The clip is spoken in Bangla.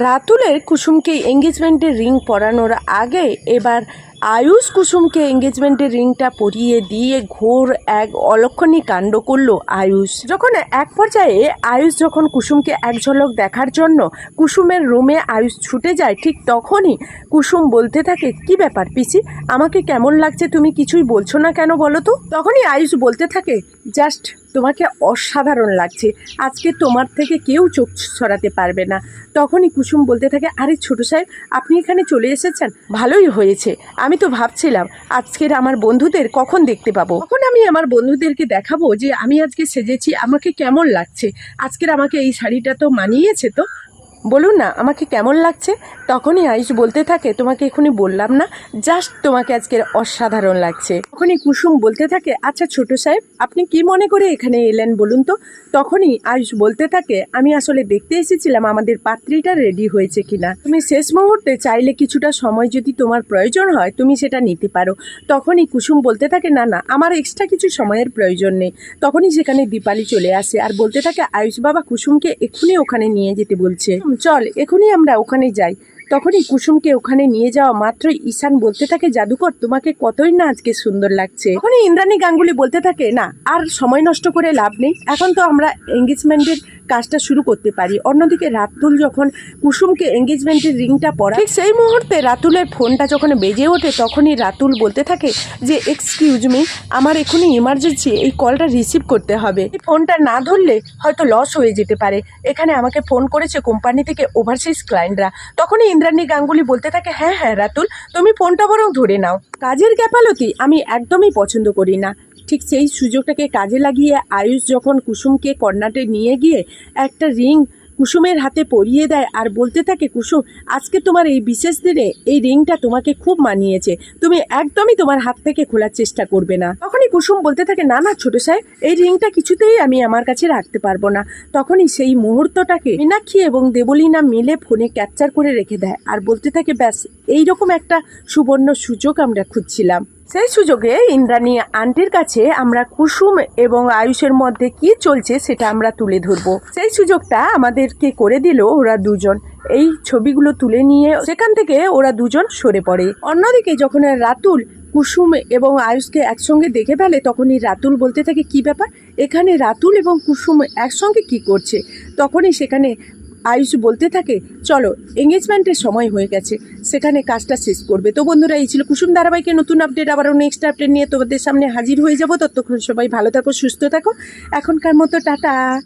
রাতুলের কুসুমকে এঙ্গেজমেন্টের রিং পরানোর আগে এবার আয়ুষ কুসুমকে এঙ্গেজমেন্টের রিংটা পরিয়ে দিয়ে ঘোর এক অলক্ষণী কাণ্ড করল আয়ুষ। যখন এক পর্যায়ে আয়ুষ যখন কুসুমকে এক ঝলক দেখার জন্য কুসুমের রুমে আয়ুষ ছুটে যায়, ঠিক তখনই কুসুম বলতে থাকে, কি ব্যাপার পিসি? আমাকে কেমন লাগছে? তুমি কিছুই বলছো না কেন বলো তো? তখনই আয়ুষ বলতে থাকে, জাস্ট তোমাকে অসাধারণ লাগছে। আজকে তোমার থেকে কেউ চোখ সরাতে পারবে না। তখনই কুসুম বলতে থাকে, আরে ছোট সাহেব, আপনি এখানে চলে এসেছেন? ভালোই হয়েছে। আমি তো ভাবছিলাম, আজকের আমার বন্ধুদের কখন দেখতে পাবো? তখন আমি আমার বন্ধুদেরকে দেখাবো যে আমি আজকে সেজেছি, আমাকে কেমন লাগছে? আজকের আমাকে এই শাড়িটা তো মানিয়েছে তো? বলুন না আমাকে কেমন লাগছে? তখনই আয়ুষ বলতে থাকে তোমাকে এখনই বললাম না জাস্ট তোমাকে আজকের অসাধারণ লাগছে। তখনই কুসুম বলতে থাকে আচ্ছা ছোট সাহেব আপনি কি মনে করে এখানে এলেন বলুন তো? তখনই আয়ুষ বলতে থাকে আমি আসলে দেখতে এসেছিলাম আমাদের পাত্রীটা রেডি হয়েছে কিনা। তুমি শেষ মুহূর্তে চাইলে কিছুটা সময় যদি তোমার প্রয়োজন হয় তুমি সেটা নিতে পারো। তখনই কুসুম বলতে থাকে না না আমার এক্সট্রা কিছু সময়ের প্রয়োজন নেই। তখনই সেখানে দীপালি চলে আসে আর বলতে থাকে আয়ুষ বাবা কুসুমকে এক্ষুনি ওখানে নিয়ে যেতে বলছে। "হুম, চল, এখনই আমরা ওখানে যাই। তখনই কুসুমকে ওখানে নিয়ে যাওয়া মাত্রই ঈশান বলতে থাকে, জাদুকর, তোমাকে কতই না আজকে সুন্দর লাগছে। তখনই ইন্দ্রাণী গাঙ্গুলি বলতে থাকে, না, আর সময় নষ্ট করে লাভ নেই। এখন তো আমরা এঙ্গেজমেন্টের কাজটা শুরু করতে পারি। অন্যদিকে রাতুল যখন কুসুমকে এঙ্গেজমেন্টের রিংটা পরা ঠিক সেই মুহূর্তে রাতুলের ফোনটা যখন বেজে ওঠে, তখনই রাতুল বলতে থাকে যে এক্সকিউজ মি আমার এখনই ইমার্জেন্সি এই কলটা রিসিভ করতে হবে। ফোনটা না ধরলে হয়তো লস হয়ে যেতে পারে। এখানে আমাকে ফোন করেছে কোম্পানি থেকে ওভারসিজ ক্লায়েন্টরা তখনই ইন্দ্রাণী গাঙ্গুলি বলতে থাকে হ্যাঁ হ্যাঁ রাতুল, তুমি ফোনটা বরং ধরে নাও। কাজের গ্যাপালতি আমি একদমই পছন্দ করি না। ঠিক সেই সুযোগটাকে কাজে লাগিয়ে আয়ুষ যখন কুসুমকে কর্নাটে নিয়ে গিয়ে একটা রিং কুসুমের হাতে পরিয়ে দেয় আর বলতে থাকে, কুসুম, আজকে তোমার এই বিশেষ দিনে এই রিংটা তোমাকে খুব মানিয়েছে। তুমি একদমই তোমার হাত থেকে খোলার চেষ্টা করবে না। তখনই কুসুম বলতে থাকে, না না, ছোট সাহেব, এই রিংটা কিছুতেই আমি আমার কাছে রাখতে পারব না। তখনই সেই মুহূর্তটাকে মীনাক্ষী এবং দেবলীনা মিলে ফোনে ক্যাপচার করে রেখে দেয় আর বলতে থাকে, ব্যাস, এইরকম একটা সুবর্ণ সুযোগ আমরা খুঁজছিলাম। সেই সুযোগে ইন্দ্রাণী আন্টির কাছে আমরা কুসুম এবং আয়ুষের মধ্যে কি চলছে সেটা আমরা তুলে ধরবো। সেই সুযোগটা আমাদেরকে করে দিল ওরা দুজন। এই ছবিগুলো তুলে নিয়ে সেখান থেকে ওরা দুজন সরে পড়ে। অন্যদিকে যখন রাতুল, কুসুম এবং আয়ুষকে একসঙ্গে দেখে ফেলে, তখনই রাতুল বলতে থাকে, কি ব্যাপার? এখানে রাতুল এবং কুসুম একসঙ্গে কি করছে? তখনই সেখানে আয়ুষ বলতে থাকে, চলো এঙ্গেজমেন্টের সময় হয়ে গেছে, সেখানে কাজটা শেষ করবে। তো বন্ধুরা, এই ছিল কুসুম ধারাবাহিকের নতুন আপডেট আবারও নেক্সট আপডেট নিয়ে তোমাদের সামনে হাজির হয়ে যাব। ততক্ষণ সবাই ভালো থাকো, সুস্থ থাকো। এখনকার মতো, টাটা!